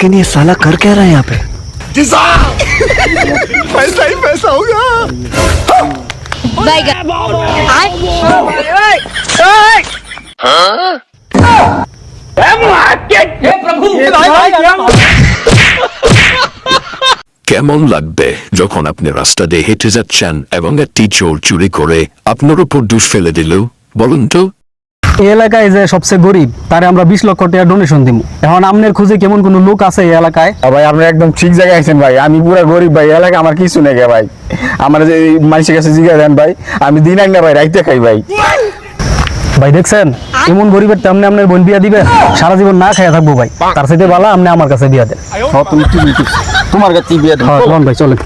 लेकिन ये साला कर क्या रहा है यहाँ पे কেমন লাগবে যখন আপনি রাস্তা দিয়ে হেঁটে যাচ্ছেন এবং একটি চোর চুরি করে আপনার উপর দুষ ফেলে দিল বলুন তো এই এলাকায় যে সবচেয়ে গরিব তারে আমরা বিশ লক্ষ টাকা ডোনেশন দিব এখন আমনের খুঁজে কেমন কোন লোক আছে এই এলাকায়? ভাই আপনি একদম ঠিক জায়গায় আছেন ভাই। আমি পুরো গরিব ভাই এলাকা আমার কিছু নেই গে ভাই। আমার যে মানুষের কাছে জিজ্ঞাসা দেন ভাই আমি দিন আগ না ভাই রাইতে খাই ভাই। ভাই দেখছেন? এমন গরিবের তেমনি আপনার বোন বিয়া দিবে সারা জীবন না খাইয়া থাকব ভাই। তার সাথে বালা আপনি আমার কাছে বিয়া দেন। হ্যাঁ। তোমার কাছে বিয়ে দেন? হ্যাঁ ভাই চলেন।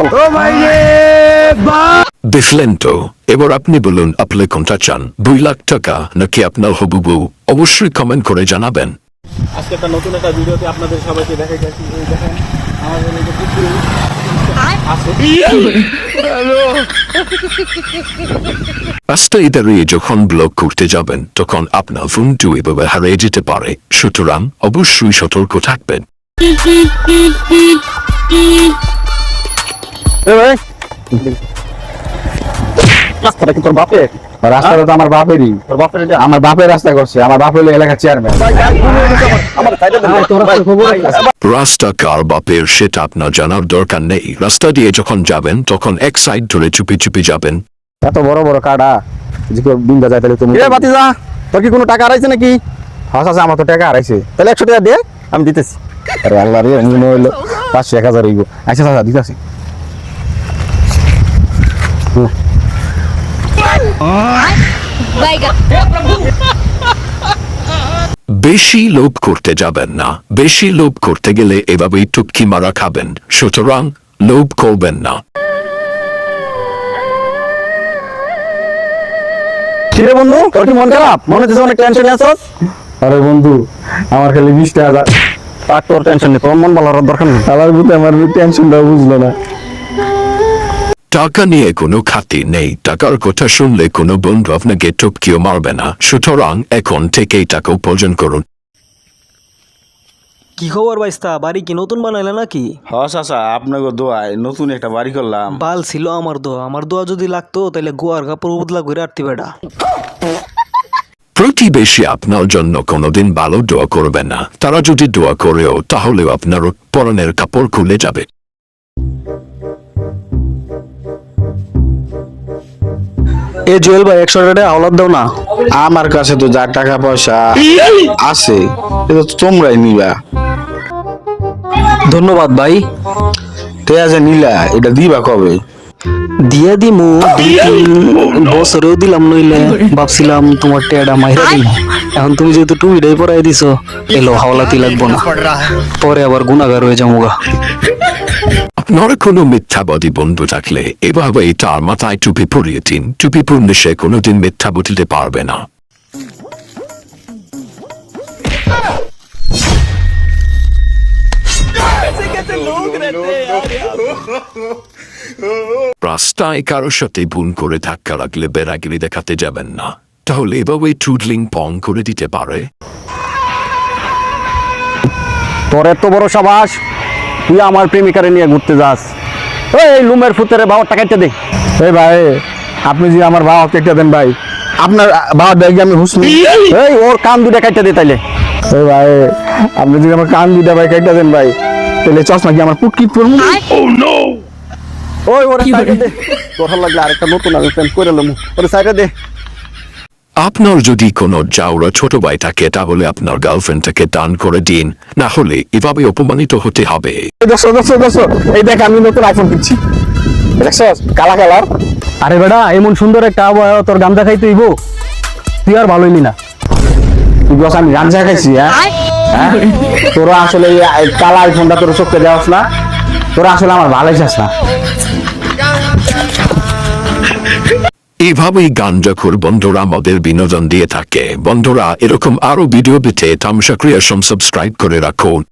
দেখলেন তো এবার আপনি বলুন আপনি কোনটা চান? দুই লাখ টাকা নাকি আপনার হবু বউ অবশ্যই কমেন্ট করে জানাবেন। আজকে একটা নতুন একটা ভিডিওতে আপনাদের সবাইকে দেখাই যাচ্ছি। দেখেন আমাদের এই যে পুকুরে রাস্তায় দাঁড়িয়ে যখন ব্লগ করতে যাবেন তখন আপনার ফোনটি এভাবে হারিয়ে যেতে পারে। সুতরাং অবশ্যই সতর্ক থাকবেন। ভাই রাস্তাটা কি তোর বাপের? রাস্তাটা তো আমার বাপেরই। তোর বাপের আমার বাপের রাস্তা করছে আমার বাপ হলো এলাকার চেয়ারম্যান রাস্তা কার বাপের সেটা আপনার জানার দরকার নেই। রাস্তা দিয়ে যখন যাবেন তখন এক সাইড ধরে চুপি চুপি যাবেন। এত বড় বড় কাটা। যে কেউ বিন্দা যায় তাহলে তুমি এ বাতিজা তোর কি কোনো টাকা হারাইছে নাকি? হ্যাঁ চাচা আমার তো টাকা হারাইছে। তাহলে একশো টাকা দে আমি দিতেছি। আরে আল্লাহ রে মনে হইল পাঁচশো এক হাজার হইব। আচ্ছা চাচা দিতেছি। বেশি লোভ করতে যাবেন না। বেশি লোভ করতে গেলে এভাবেই টুপকি মারা খাবেন। সুতরাং লোভ করবেন না। কিরে বন্ধু তোর কি মন খারাপ? মনে হচ্ছে অনেক টেনশন আছস আরে বন্ধু আমার খালি বিশটা হাজার তার তোর টেনশন নেই তোর মন ভালো দরকার নেই। আমার বুঝতে আমার টেনশনটা বুঝলো না। টাকা নিয়ে কোনো খাতি নেই। টাকার কথা শুনলে কোনো বন্ধু আপনাকে টুপকিও মারবে না। সুতরাং এখন থেকেই টাকা উপার্জন করুন। কি খবর বাইস্তা? বাড়ি কি নতুন বানাইলে নাকি? হ চাচা আপনাকে দোয়ায় নতুন একটা বাড়ি করলাম। বাল ছিল আমার দোয়া। আমার দোয়া যদি লাগতো তাহলে গোয়ার কাপড় বদলা করে আটতি বেটা। প্রতিবেশী আপনার জন্য কোনোদিন ভালো দোয়া করবে না। তারা যদি দোয়া করেও তাহলেও আপনার পরনের কাপড় খুলে যাবে। এ জুয়েল ভাই একশো টাকা আওলাদ দাও না। আমার কাছে তো যা টাকা পয়সা আছে এটা তো তোমরাই নিবা। ধন্যবাদ ভাই। ঠিক আছে নীলা এটা দিবা কবে? দিয়ে দিমু দুই তিন বছরেও দিলাম নইলে ভাবছিলাম তোমার টেডা মাইরা দিল এখন তুমি যেহেতু টুপিটাই পরাই দিছো এলো হাওলাতি লাগবো না পরে আবার গুণাগার হয়ে যাব গা আপনার কোনো মিথ্যাবাদী বন্ধু থাকলে এভাবে তার মাথায় টুপি পরিয়ে দিন টুপি পরলে সে কোনোদিন মিথ্যা বলতে পারবে না রাস্তায় কারোর সাথে ভুল করে ধাক্কা লাগলে বেড়াগিরি দেখাতে যাবেন না তাহলে এভাবে টুডলিং পং করে দিতে পারে তোর এত বড় সাবাস তুই আমার প্রেমিকারে নিয়ে ঘুরতে যাস এই লুমের ফুতের বাবার টাকাটা দে এই ভাই আপনি যে আমার বাবা কেটে দেন ভাই আপনার বাবা দেখে আমি হুসনি এই ওর কান দুটা কেটে দে তাইলে এই ভাই আপনি যদি আমার কান দুটা ভাই কেটে দেন ভাই তাহলে চশমা কি আমার পুটকি পড়ব ওই ওরে সাইডে দে। তোর ভালো লাগলে আরেকটা নতুন আমি প্যান্ট করে লমু। ওরে সাইডে দে। আপনার যদি কোনো জাউরা ছোট ভাই থাকে তাহলে আপনার গার্লফ্রেন্ডটাকে দান করে দিন। না হলে এভাবে অপমানিত হতে হবে। দেখছ দেখছ দেখছ এই দেখ আমি নতুন আইফোন কিনছি। দেখছ কালা কালার। আরে বেটা এমন সুন্দর একটা আবহাওয়া তোর গান দেখাইতে হইব। তুই আর ভালোই না। তুই বস আমি গাঞ্জা খাইছি হ্যাঁ? হ্যাঁ? তোরা আসলে কালা আইফোনটা তোর চোখে দেওয়াস না। তোরা আসলে আমার ভালোই চাস না। এভাবেই গাঞ্জাখুর বন্ধুরা আমাদের বিনোদন দিয়ে থাকে। বন্ধুরা, এরকম আরও ভিডিও পেতে তামসা ক্রিয়েশন সাবস্ক্রাইব করে রাখুন।